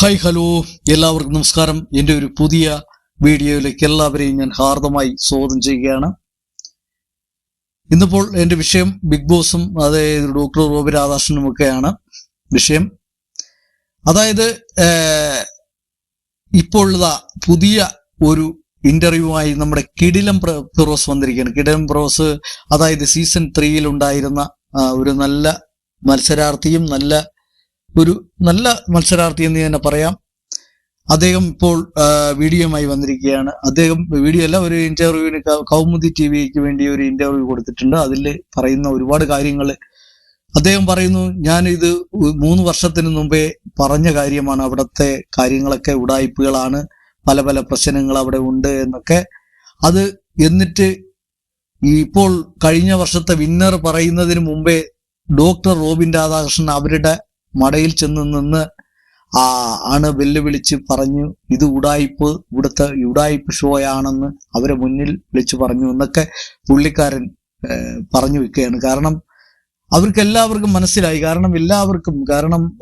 Hi hello എല്ലാവർക്കും നമസ്കാരം. എന്റെ ഒരു പുതിയ വീഡിയോയിലേക്ക് എല്ലാവരെയും ഞാൻ ഹാർദമായി സ്വാഗതം ചെയ്യുകയാണ്. ഇന്നിപ്പോൾ എന്റെ വിഷയം ബിഗ് ബോസും അതായത് ഡോക്ടർ റോബി രാധാകൃഷ്ണനും ഒക്കെയാണ് വിഷയം. അതായത് ഇപ്പോഴുള്ള പുതിയ ഒരു ഇന്റർവ്യൂവായി നമ്മുടെ കിടിലം പ്രോസ് വന്നിരിക്കുകയാണ്. കിടിലം പ്രോസ് അതായത് സീസൺ ത്രീയിൽ ഉണ്ടായിരുന്ന ഒരു നല്ല മത്സരാർത്ഥിയും നല്ല ഒരു നല്ല മത്സരാർത്ഥി എന്ന് തന്നെ പറയാം. അദ്ദേഹം ഇപ്പോൾ വീഡിയോ വീഡിയോയുമായി വന്നിരിക്കുകയാണ്. അദ്ദേഹം വീഡിയോ അല്ല ഒരു ഇന്റർവ്യൂവിന് കൗമുദി ടി വിക്ക് വേണ്ടി ഒരു ഇന്റർവ്യൂ കൊടുത്തിട്ടുണ്ട്. അതിൽ പറയുന്ന ഒരുപാട് കാര്യങ്ങൾ. അദ്ദേഹം പറയുന്നു ഞാൻ ഇത് മൂന്ന് വർഷത്തിന് മുമ്പേ പറഞ്ഞ കാര്യമാണ്. അവിടുത്തെ കാര്യങ്ങളൊക്കെ ഉടായ്പകളാണ്. പല പല പ്രശ്നങ്ങൾ അവിടെ ഉണ്ട് എന്നൊക്കെ. അത് എന്നിട്ട് ഇപ്പോൾ കഴിഞ്ഞ വർഷത്തെ വിന്നർ പറയുന്നതിന് മുമ്പേ ഡോക്ടർ റോബിൻ രാധാകൃഷ്ണൻ അവരുടെ മടയിൽ ചെന്ന് നിന്ന് ആ ആണ് വെല്ലുവിളിച്ച് പറഞ്ഞു ഇത് ഉടായിപ്പ് ഇവിടുത്തെ ഉടായിപ്പ് ഷോ ആണെന്ന് അവരെ മുന്നിൽ വിളിച്ചു പറഞ്ഞു എന്നൊക്കെ പുള്ളിക്കാരൻ പറഞ്ഞു വെക്കുകയാണ്. കാരണം അവർക്ക് എല്ലാവർക്കും മനസ്സിലായി. കാരണം എല്ലാവർക്കും കാരണം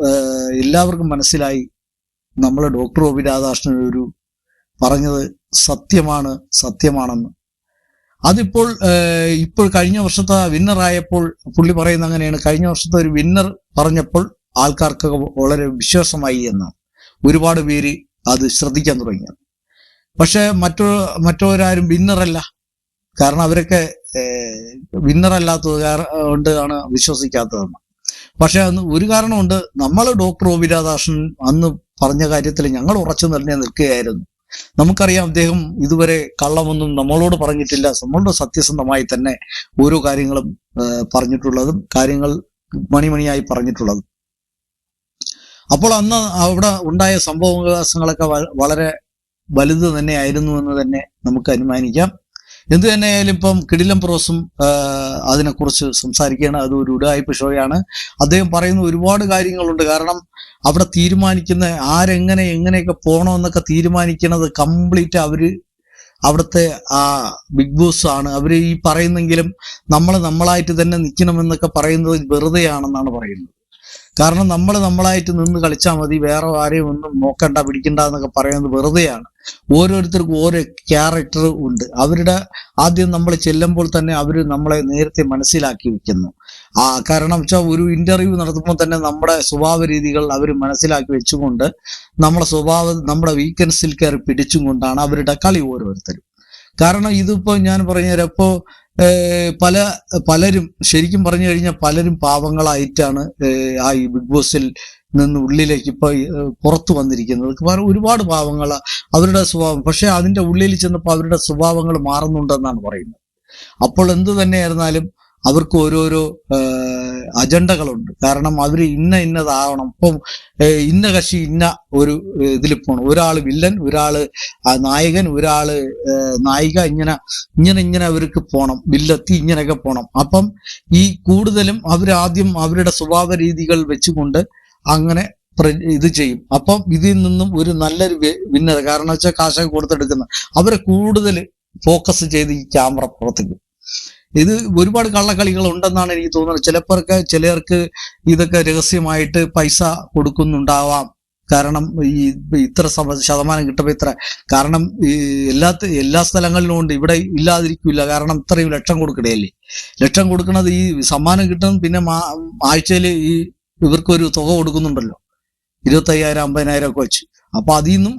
എല്ലാവർക്കും മനസ്സിലായി നമ്മളെ ഡോക്ടർ ഒ പി രാധാകൃഷ്ണൻ ഒരു പറഞ്ഞത് സത്യമാണ് സത്യമാണെന്ന്. അതിപ്പോൾ ഇപ്പോൾ കഴിഞ്ഞ വർഷത്തെ വിന്നർ ആയപ്പോൾ പുള്ളി പറയുന്ന അങ്ങനെയാണ്. കഴിഞ്ഞ വർഷത്തെ ഒരു വിന്നർ പറഞ്ഞപ്പോൾ ആൾക്കാർക്ക് വളരെ വിശ്വാസമായി എന്ന് ഒരുപാട് പേര് അത് ശ്രദ്ധിക്കാൻ തുടങ്ങിയത് പക്ഷേ മറ്റോ മറ്റവരാരും വിന്നറല്ല. കാരണം അവരൊക്കെ വിന്നറല്ലാത്തത് കൊണ്ടാണ് വിശ്വസിക്കാത്തതെന്ന്. പക്ഷെ അന്ന് ഒരു കാരണമുണ്ട്. നമ്മൾ ഡോക്ടർ ഒ രാധാകൃഷ്ണൻ അന്ന് പറഞ്ഞ കാര്യത്തിൽ ഞങ്ങൾ ഉറച്ചു തന്നെ നിൽക്കുകയായിരുന്നു. നമുക്കറിയാം അദ്ദേഹം ഇതുവരെ കള്ളമൊന്നും നമ്മളോട് പറഞ്ഞിട്ടില്ല. നമ്മളുടെ സത്യസന്ധമായി തന്നെ ഓരോ കാര്യങ്ങളും പറഞ്ഞിട്ടുള്ളതും കാര്യങ്ങൾ മണിമണിയായി പറഞ്ഞിട്ടുള്ളതും. അപ്പോൾ അന്ന് അവിടെ ഉണ്ടായ സംഭവങ്ങളൊക്കെ വളരെ വലുത് തന്നെയായിരുന്നു എന്ന് തന്നെ നമുക്ക് അനുമാനിക്കാം. എന്ത് തന്നെയായാലും ഇപ്പം കിടിലം പ്രോസും അതിനെക്കുറിച്ച് സംസാരിക്കുകയാണ്. അത് ഒരു ഉടായ്പ ഷോയാണ്. അദ്ദേഹം പറയുന്ന ഒരുപാട് കാര്യങ്ങളുണ്ട്. കാരണം അവിടെ തീരുമാനിക്കുന്ന ആരെങ്ങനെ എങ്ങനെയൊക്കെ പോകണമെന്നൊക്കെ തീരുമാനിക്കുന്നത് കംപ്ലീറ്റ് അവർ അവിടുത്തെ ആ ബിഗ് ബോസ് ആണ്. അവർ ഈ പറയുന്നെങ്കിലും നമ്മൾ നമ്മളായിട്ട് തന്നെ നിൽക്കണമെന്നൊക്കെ പറയുന്നത് വെറുതെയാണെന്നാണ് പറയുന്നത്. കാരണം നമ്മൾ നമ്മളായിട്ട് നിന്ന് കളിച്ചാൽ മതി വേറെ ആരെയും ഒന്നും നോക്കണ്ട പിടിക്കണ്ട എന്നൊക്കെ പറയുന്നത് വെറുതെയാണ്. ഓരോരുത്തർക്കും ഓരോ ക്യാരക്ടർ ഉണ്ട്. അവരുടെ ആദ്യം നമ്മൾ ചെല്ലുമ്പോൾ തന്നെ അവർ നമ്മളെ നേരത്തെ മനസ്സിലാക്കി വെക്കുന്നു. ആ കാരണം വെച്ചാൽ ഒരു ഇന്റർവ്യൂ നടത്തുമ്പോൾ തന്നെ നമ്മുടെ സ്വഭാവ രീതികൾ അവർ മനസ്സിലാക്കി വെച്ചുകൊണ്ട് നമ്മുടെ സ്വഭാവം നമ്മുടെ വീക്കൻസിൽ കയറി പിടിച്ചും കൊണ്ടാണ് അവരുടെ കളി ഓരോരുത്തരും. കാരണം ഇതിപ്പോ ഞാൻ പറഞ്ഞുതരാം. ഇപ്പോ പല പലരും ശരിക്കും പറഞ്ഞു കഴിഞ്ഞാൽ പലരും പാവങ്ങളായിട്ടാണ് ആ ഈ ബിഗ് ബോസിൽ നിന്ന് ഉള്ളിലേക്ക് ഇപ്പൊ പുറത്തു വന്നിരിക്കുന്നത്. ഒരുപാട് പാവങ്ങൾ അവരുടെ സ്വഭാവം. പക്ഷെ അതിന്റെ ഉള്ളിൽ ചെന്നപ്പോൾ അവരുടെ സ്വഭാവങ്ങൾ മാറുന്നുണ്ടെന്നാണ് പറയുന്നത്. അപ്പോൾ എന്ത് തന്നെയായിരുന്നാലും അവർക്ക് ഓരോരോ അജണ്ടകളുണ്ട്. കാരണം അവർ ഇന്ന ഇന്നതാവണം. ഇപ്പം ഇന്ന കക്ഷി ഇന്ന ഒരു ഇതിൽ പോകണം ഒരാൾ വില്ലൻ ഒരാൾ നായകൻ ഒരാൾ നായിക ഇങ്ങനെ ഇങ്ങനെ ഇങ്ങനെ അവർക്ക് പോണം. വില്ലെത്തി ഇങ്ങനെയൊക്കെ പോണം. അപ്പം ഈ കൂടുതലും അവരാദ്യം അവരുടെ സ്വഭാവ രീതികൾ വെച്ചുകൊണ്ട് അങ്ങനെ ഇത് ചെയ്യും. അപ്പം ഇതിൽ നിന്നും ഒരു നല്ലൊരു വിന്നർ കാരണം വെച്ചാൽ കാശൊക്കെ കൊടുത്തെടുക്കുന്ന അവരെ കൂടുതൽ ഫോക്കസ് ചെയ്ത് ഈ ക്യാമറ പ്രവർത്തിക്കും. ഇത് ഒരുപാട് കള്ളക്കളികൾ ഉണ്ടെന്നാണ് എനിക്ക് തോന്നുന്നത്. ചിലപ്പോഴൊക്കെ ചിലർക്ക് ഇതൊക്കെ രഹസ്യമായിട്ട് പൈസ കൊടുക്കുന്നുണ്ടാവാം. കാരണം ഈ ഇത്ര ശതമാനം കിട്ടുമ്പോൾ ഇത്ര. കാരണം ഈ എല്ലാ എല്ലാ സ്ഥലങ്ങളിലും ഉണ്ട്. ഇവിടെ ഇല്ലാതിരിക്കില്ല കാരണം ഇത്രയും ലക്ഷം കൊടുക്കണേല്ലേ? ലക്ഷം കൊടുക്കുന്നത് ഈ സമ്മാനം കിട്ടും. പിന്നെ ആഴ്ചയിൽ ഈ ഇവർക്കൊരു തുക കൊടുക്കുന്നുണ്ടല്ലോ. ഇരുപത്തയ്യായിരം അമ്പതിനായിരം ഒക്കെ വെച്ച്. അപ്പൊ അതിൽ നിന്നും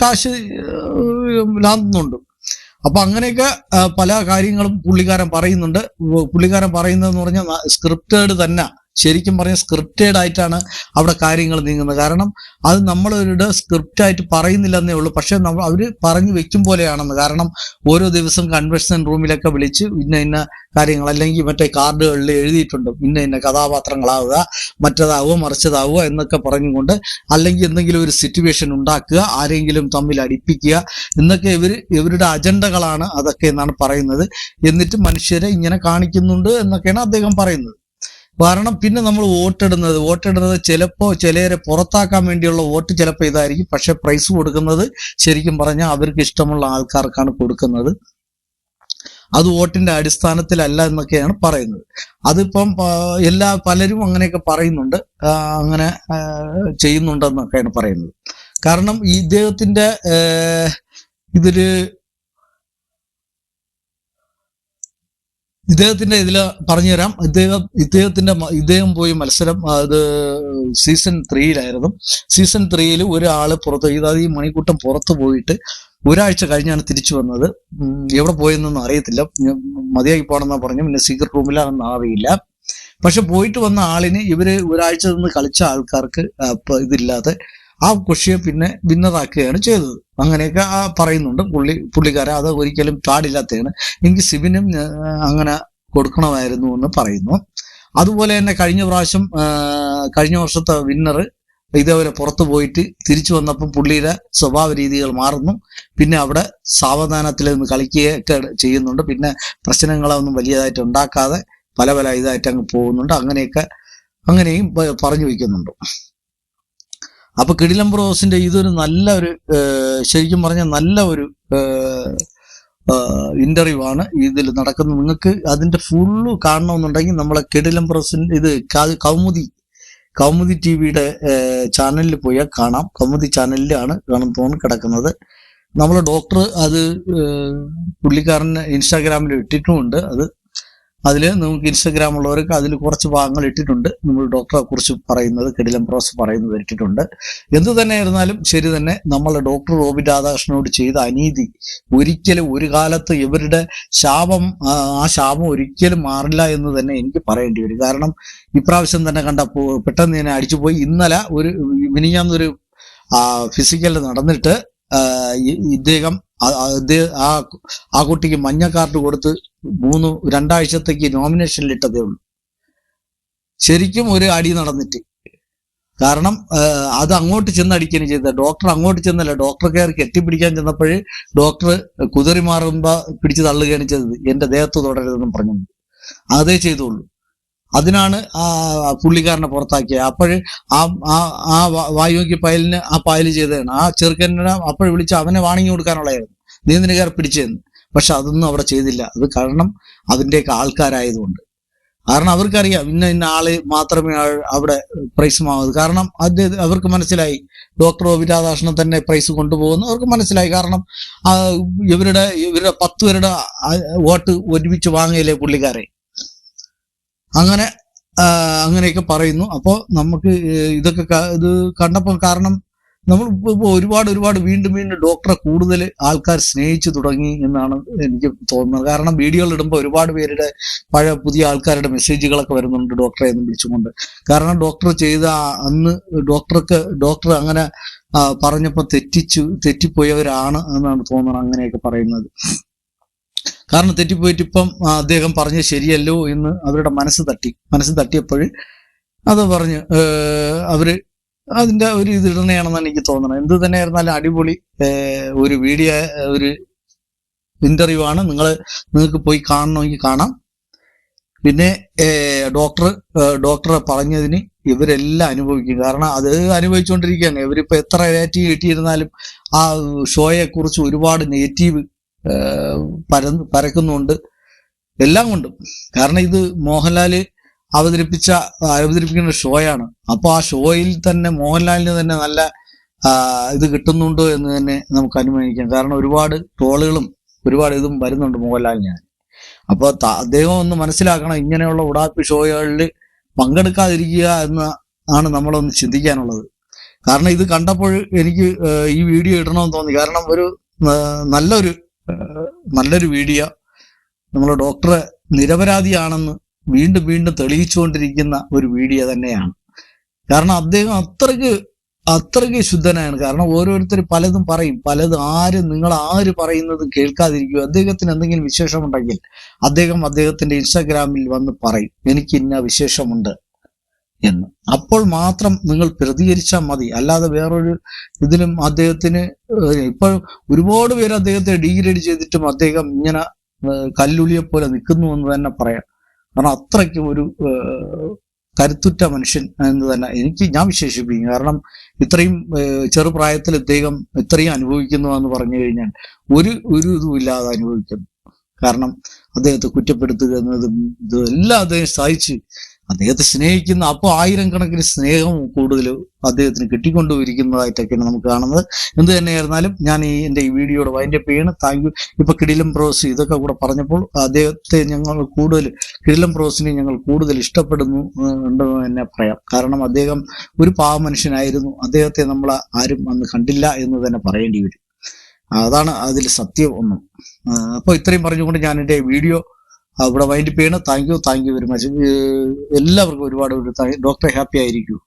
കാശ് ലാന്തുന്നുണ്ട് അപ്പൊ അങ്ങനെയൊക്കെ പല കാര്യങ്ങളും പുള്ളിക്കാരൻ പറയുന്നുണ്ട്. പുള്ളിക്കാരൻ പറയുന്നതെന്ന് പറഞ്ഞാൽ സ്ക്രിപ്റ്റേഡ് തന്നെ. ശരിക്കും പറഞ്ഞാൽ സ്ക്രിപ്റ്റഡ് ആയിട്ടാണ് അവിടെ കാര്യങ്ങൾ നീങ്ങുന്നത്. കാരണം അത് നമ്മളവരുടെ സ്ക്രിപ്റ്റായിട്ട് പറയുന്നില്ല എന്നേ ഉള്ളൂ. പക്ഷെ നമ്മൾ അവർ പറഞ്ഞു വെക്കും പോലെയാണെന്ന്. കാരണം ഓരോ ദിവസം കൺവെൻഷൻ റൂമിലൊക്കെ വിളിച്ച് ഇന്ന ഇന്ന കാര്യങ്ങൾ അല്ലെങ്കിൽ മറ്റേ കാർഡുകളിൽ എഴുതിയിട്ടുണ്ട് ഇന്ന ഇന്ന കഥാപാത്രങ്ങളാവുക മറ്റേതാവുക മറിച്ചതാവുക എന്നൊക്കെ പറഞ്ഞുകൊണ്ട് അല്ലെങ്കിൽ എന്തെങ്കിലും ഒരു സിറ്റുവേഷൻ ഉണ്ടാക്കുക ആരെങ്കിലും തമ്മിൽ അടിപ്പിക്കുക എന്നൊക്കെ ഇവർ ഇവരുടെ അജണ്ടകളാണ് അതൊക്കെ എന്നാണ് പറയുന്നത്. എന്നിട്ട് മനുഷ്യരെ ഇങ്ങനെ കാണിക്കുന്നുണ്ട് എന്നൊക്കെയാണ് അദ്ദേഹം പറയുന്നത്. കാരണം പിന്നെ നമ്മൾ വോട്ടിടുന്നത്. വോട്ടിടുന്നത് ചിലപ്പോൾ ചിലരെ പുറത്താക്കാൻ വേണ്ടിയുള്ള വോട്ട് ചിലപ്പോൾ ഇതായിരിക്കും. പക്ഷെ പ്രൈസ് കൊടുക്കുന്നത് ശരിക്കും പറഞ്ഞാൽ അവർക്ക് ഇഷ്ടമുള്ള ആൾക്കാർക്കാണ് കൊടുക്കുന്നത്. അത് വോട്ടിന്റെ അടിസ്ഥാനത്തിലല്ല എന്നൊക്കെയാണ് പറയുന്നത്. അതിപ്പം എല്ലാ പലരും അങ്ങനെയൊക്കെ പറയുന്നുണ്ട്. അങ്ങനെ ചെയ്യുന്നുണ്ടെന്നൊക്കെയാണ് പറയുന്നത്. കാരണം ഇദ്ദേഹത്തിന്റെ ഏഹ്, ഇദ്ദേഹത്തിന്റെ ഇതിൽ പറഞ്ഞുതരാം. ഇദ്ദേഹം ഇദ്ദേഹത്തിന്റെ ഇദ്ദേഹം പോയി മത്സരം അത് സീസൺ ത്രീയിലായിരുന്നു സീസൺ ത്രീയിൽ ഒരാൾ പുറത്ത് ഇതായത് ഈ മണിക്കൂട്ടം പുറത്തു പോയിട്ട് ഒരാഴ്ച കഴിഞ്ഞാണ് തിരിച്ചു വന്നത്. എവിടെ പോയെന്നൊന്നും അറിയത്തില്ല. മതിയായി പോണെന്നാ പറഞ്ഞു പിന്നെ സീക്രട്ട് റൂമിലാണെന്ന് അറിയില്ല. പക്ഷെ പോയിട്ട് വന്ന ആളിന് ഇവർ ഒരാഴ്ച നിന്ന് കളിച്ച ആൾക്കാർക്ക് ഇതില്ലാതെ ആ കുഷിയെ പിന്നെ ഭിന്നതാക്കുകയാണ് ചെയ്തത്. അങ്ങനെയൊക്കെ ആ പറയുന്നുണ്ട്. പുള്ളി പുള്ളിക്കാരൻ അത് ഒരിക്കലും പാടില്ലാത്തതാണ് എനിക്ക് സിബിനും അങ്ങനെ കൊടുക്കണമായിരുന്നു എന്ന് പറയുന്നു. അതുപോലെ തന്നെ കഴിഞ്ഞ പ്രാവശ്യം കഴിഞ്ഞ വർഷത്തെ വിന്നർ ഇതേപോലെ പുറത്തു പോയിട്ട് തിരിച്ചു വന്നപ്പോൾ പുള്ളിയുടെ സ്വഭാവ രീതികൾ മാറുന്നു. പിന്നെ അവിടെ സാവധാനത്തിൽ നിന്ന് കളിക്കുകയൊക്കെ ചെയ്യുന്നുണ്ട്. പിന്നെ പ്രശ്നങ്ങളൊന്നും വലിയതായിട്ട് ഉണ്ടാക്കാതെ പല പല ഇതായിട്ട് അങ്ങ് പോകുന്നുണ്ട്. അങ്ങനെയൊക്കെ അങ്ങനെയും പറഞ്ഞു വയ്ക്കുന്നുണ്ട്. അപ്പൊ കിടിലം ബ്രോസിന്റെ ഇതൊരു നല്ല ഒരു ശരിക്കും പറഞ്ഞ നല്ല ഒരു ഇന്റർവ്യൂ ആണ് ഇതിൽ നടക്കുന്നത്. നിങ്ങൾക്ക് അതിന്റെ ഫുള്ള് കാണണമെന്നുണ്ടെങ്കിൽ നമ്മളെ കിടിലം ബ്രോസിന്റെ ഇത് കൗമുദി കൗമുദി ടി വിയുടെ ചാനലിൽ പോയാൽ കാണാം. കൗമുദി ചാനലിലാണ് കാണും തോന്നി കിടക്കുന്നത്. നമ്മളെ ഡോക്ടർ അത് പുള്ളിക്കാരന് ഇൻസ്റ്റാഗ്രാമിൽ ഇട്ടിട്ടുമുണ്ട്. അത് അതിൽ നമുക്ക് ഇൻസ്റ്റഗ്രാം ഉള്ളവർക്ക് അതിൽ കുറച്ച് ഭാഗങ്ങൾ ഇട്ടിട്ടുണ്ട്. നമ്മൾ ഡോക്ടറെ കുറിച്ച് പറയുന്നത് കെടിലം പ്രോസ് പറയുന്നത് ഇട്ടിട്ടുണ്ട്. എന്ത് തന്നെ ആയിരുന്നാലും ശരി തന്നെ നമ്മളെ ഡോക്ടർ റോബിൻ രാധാകൃഷ്ണനോട് ചെയ്ത അനീതി ഒരിക്കലും ഒരു കാലത്ത് ഇവരുടെ ശാപം ആ, ശാപം ഒരിക്കലും മാറില്ല എന്ന് തന്നെ എനിക്ക് പറയേണ്ടി വരും. കാരണം ഇപ്രാവശ്യം തന്നെ കണ്ടപ്പോൾ പെട്ടെന്ന് തന്നെ അടിച്ചുപോയി ഇന്നലെ ഒരു മിനിഞ്ഞാന്നൊരു ഫിസിക്കൽ നടന്നിട്ട് ഇദ്ദേഹം ആ- ആ കുട്ടിക്ക് മഞ്ഞ കാർഡ് കൊടുത്ത് മൂന്ന് രണ്ടാഴ്ചത്തേക്ക് നോമിനേഷനിൽ ഇട്ടതേ ഉള്ളൂ. ശരിക്കും ഒരു അടി നടന്നിട്ട്. കാരണം അത് അങ്ങോട്ട് ചെന്ന് അടിക്കുകയാണ് ചെയ്തത്. ഡോക്ടർ അങ്ങോട്ട് ചെന്നല്ല. ഡോക്ടർ കയറി കെട്ടിപ്പിടിക്കാൻ ചെന്നപ്പോഴേ ഡോക്ടർ കുതിറി മാറുമ്പോ പിടിച്ചു തള്ളുകയാണ് ചെയ്തത്. എന്റെ ദേഹത്ത് തുടരുതെന്നും പറഞ്ഞു അതേ ചെയ്തുള്ളൂ. അതിനാണ് ആ പുള്ളിക്കാരനെ പുറത്താക്കിയത്. അപ്പോഴ് ആ ആ ആ വാ- വായുക്കി പയലിന് ആ പായൽ ചെയ്തതാണ്. ആ ചെറുക്കനെ അപ്പോഴ് വിളിച്ച് അവനെ വാണിങ്ങി കൊടുക്കാനുള്ളതായിരുന്നു. നീ പിടിച്ചിരുന്നു പക്ഷെ അതൊന്നും അവിടെ ചെയ്തില്ല. അത് കാരണം അതിന്റെയൊക്കെ ആൾക്കാരായതുകൊണ്ട്. കാരണം അവർക്കറിയാം ഇന്ന ഇന്ന ആൾ മാത്രമേ അവിടെ പ്രൈസ് മാവൂ കാരണം അത് അവർക്ക് മനസ്സിലായി. ഡോക്ടർ ഒ തന്നെ പ്രൈസ് കൊണ്ടുപോകുന്നു. അവർക്ക് മനസ്സിലായി. കാരണം ഇവരുടെ ഇവരുടെ പത്ത് പേരുടെ വോട്ട് ഒരുമിച്ച് വാങ്ങിയില്ലേ പുള്ളിക്കാരെ. അങ്ങനെ അങ്ങനെയൊക്കെ പറയുന്നു. അപ്പോൾ നമുക്ക് ഇതൊക്കെ ഇത് കണ്ടപ്പോൾ കാരണം നമ്മൾ ഇപ്പൊ ഇപ്പൊ ഒരുപാട് ഒരുപാട് വീണ്ടും വീണ്ടും ഡോക്ടറെ കൂടുതൽ ആൾക്കാർ സ്നേഹിച്ചു തുടങ്ങി എന്നാണ് എനിക്ക് തോന്നുന്നത്. കാരണം വീഡിയോകൾ ഇടുമ്പോൾ ഒരുപാട് പേരുടെ പഴയ പുതിയ ആൾക്കാരുടെ മെസ്സേജുകളൊക്കെ വരുന്നുണ്ട് ഡോക്ടറെ എന്ന് വിളിച്ചുകൊണ്ട്. കാരണം ഡോക്ടർ ചെയ്ത അന്ന് ഡോക്ടർക്ക് ഡോക്ടർ അങ്ങനെ പറഞ്ഞപ്പോൾ തെറ്റിച്ചു തെറ്റിപ്പോയവരാണ് എന്നാണ് തോന്നുന്നത് അങ്ങനെയൊക്കെ പറയുന്നത്. കാരണം തെറ്റിപ്പോയിട്ട് ഇപ്പം അദ്ദേഹം പറഞ്ഞത് ശരിയല്ലോ എന്ന് അവരുടെ മനസ്സ് തട്ടി. മനസ്സ് തട്ടിയപ്പോൾ അത് പറഞ്ഞ് അവർ അതിന്റെ ഒരു ഇത് ഇടണയാണെന്നാണ് എനിക്ക് തോന്നുന്നത്. എന്ത് തന്നെ ആയിരുന്നാലും അടിപൊളി ഒരു വീഡിയോ ഒരു ഇന്റർവ്യൂ ആണ്. നിങ്ങൾ നിങ്ങൾക്ക് പോയി കാണണമെങ്കിൽ കാണാം. പിന്നെ ഡോക്ടർ ഡോക്ടറെ പറഞ്ഞതിന് ഇവരെല്ലാം അനുഭവിക്കും. കാരണം അത് അനുഭവിച്ചുകൊണ്ടിരിക്കുകയാണ്. ഇവരിപ്പോ എത്ര നെഗറ്റീവ് കിട്ടിയിരുന്നാലും ആ ഷോയെ കുറിച്ച് ഒരുപാട് നെഗറ്റീവ് പരന്ന് പരക്കുന്നുണ്ട്. എല്ലാം കൊണ്ടും. കാരണം ഇത് മോഹൻലാൽ അവതരിപ്പിച്ച അവതരിപ്പിക്കുന്ന ഷോയാണ്. അപ്പൊ ആ ഷോയിൽ തന്നെ മോഹൻലാലിന് തന്നെ നല്ല ഇത് കിട്ടുന്നുണ്ടോ എന്ന് തന്നെ നമുക്ക് അനുമാനിക്കാം. കാരണം ഒരുപാട് ട്രോളുകളും ഒരുപാട് ഇതും വരുന്നുണ്ട് മോഹൻലാലിന്. അപ്പൊ ത- അദ്ദേഹം ഒന്ന് മനസ്സിലാക്കണം ഇങ്ങനെയുള്ള ഉടാപ്പി ഷോകളിൽ പങ്കെടുക്കാതിരിക്കുക എന്ന് ആണ് നമ്മളൊന്ന് ചിന്തിക്കാനുള്ളത്. കാരണം ഇത് കണ്ടപ്പോൾ എനിക്ക് ഈ വീഡിയോ ഇടണമെന്ന് തോന്നി. കാരണം ഒരു നല്ലൊരു നല്ലൊരു വീഡിയോ. നമ്മൾ ഡോക്ടറെ നിരപരാധിയാണെന്ന് വീണ്ടും വീണ്ടും തെളിയിച്ചുകൊണ്ടിരിക്കുന്ന ഒരു വീഡിയോ തന്നെയാണ്. കാരണം അദ്ദേഹം അത്രയ്ക്ക് അത്രയ്ക്ക് ശുദ്ധനാണ്. കാരണം ഓരോരുത്തർ പലതും പറയും. പലതും ആര് നിങ്ങൾ ആര് പറയുന്നത് കേൾക്കാതിരിക്കുക. അദ്ദേഹത്തിന് എന്തെങ്കിലും വിശേഷമുണ്ടെങ്കിൽ അദ്ദേഹം അദ്ദേഹത്തിന്റെ ഇൻസ്റ്റാഗ്രാമിൽ വന്ന് പറയും. എനിക്ക് ഇന്ന വിശേഷമുണ്ട്. എന്ന്. അപ്പോൾ മാത്രം നിങ്ങൾ പ്രതികരിച്ചാൽ മതി. അല്ലാതെ വേറൊരു ഇതിലും അദ്ദേഹത്തിന് ഇപ്പോൾ ഒരുപാട് പേര് അദ്ദേഹത്തെ ഡീഗ്രേഡ് ചെയ്തിട്ടും അദ്ദേഹം ഇങ്ങനെ കല്ലുളിയെ പോലെ നിൽക്കുന്നു എന്ന് തന്നെ പറയാം. കാരണം അത്രയ്ക്കും ഒരു കരുത്തുറ്റ മനുഷ്യൻ എന്ന് തന്നെ എനിക്ക് ഞാൻ വിശേഷിപ്പിക്കും. കാരണം ഇത്രയും ചെറുപ്രായത്തിൽ ഇദ്ദേഹം ഇത്രയും അനുഭവിക്കുന്നു എന്ന് പറഞ്ഞു കഴിഞ്ഞാൽ ഒരു ഒരു ഇതും ഇല്ലാതെ അനുഭവിക്കുന്നു. കാരണം അദ്ദേഹത്തെ കുറ്റപ്പെടുത്തുക എന്നതും എല്ലാം അദ്ദേഹം സഹിച്ച് അദ്ദേഹത്തെ സ്നേഹിക്കുന്ന അപ്പോൾ ആയിരം കണക്കിന് സ്നേഹം കൂടുതൽ അദ്ദേഹത്തിന് കിട്ടിക്കൊണ്ടുവരിക്കുന്നതായിട്ടൊക്കെയാണ് നമുക്ക് കാണുന്നത്. എന്ത് തന്നെയായിരുന്നാലും ഞാൻ ഈ എന്റെ ഈ വീഡിയോയുടെ വൈൻഡപ്പ് പേണ് താങ്ക് യു. ഇപ്പൊ കിടിലം പ്രോസ് ഇതൊക്കെ കൂടെ പറഞ്ഞപ്പോൾ അദ്ദേഹത്തെ ഞങ്ങൾ കൂടുതൽ കിടിലം പ്രോസിനെ ഞങ്ങൾ കൂടുതൽ ഇഷ്ടപ്പെടുന്നു ഉണ്ടെന്ന് തന്നെ പറയാം. കാരണം അദ്ദേഹം ഒരു പാവ മനുഷ്യനായിരുന്നു. അദ്ദേഹത്തെ നമ്മൾ ആരും അന്ന് കണ്ടില്ല എന്ന് തന്നെ പറയേണ്ടി വരും. അതാണ് അതിൽ സത്യം ഒന്നും. അപ്പോൾ ഇത്രയും പറഞ്ഞുകൊണ്ട് ഞാൻ എന്റെ വീഡിയോ അവിടെ വൈൻഡപ്പ് ചെയ്യണം thank you thank you very much എല്ലാവർക്കും ഒരുപാട് ഒരു ഡോക്ടറെ ഹാപ്പി ആയിരിക്കും.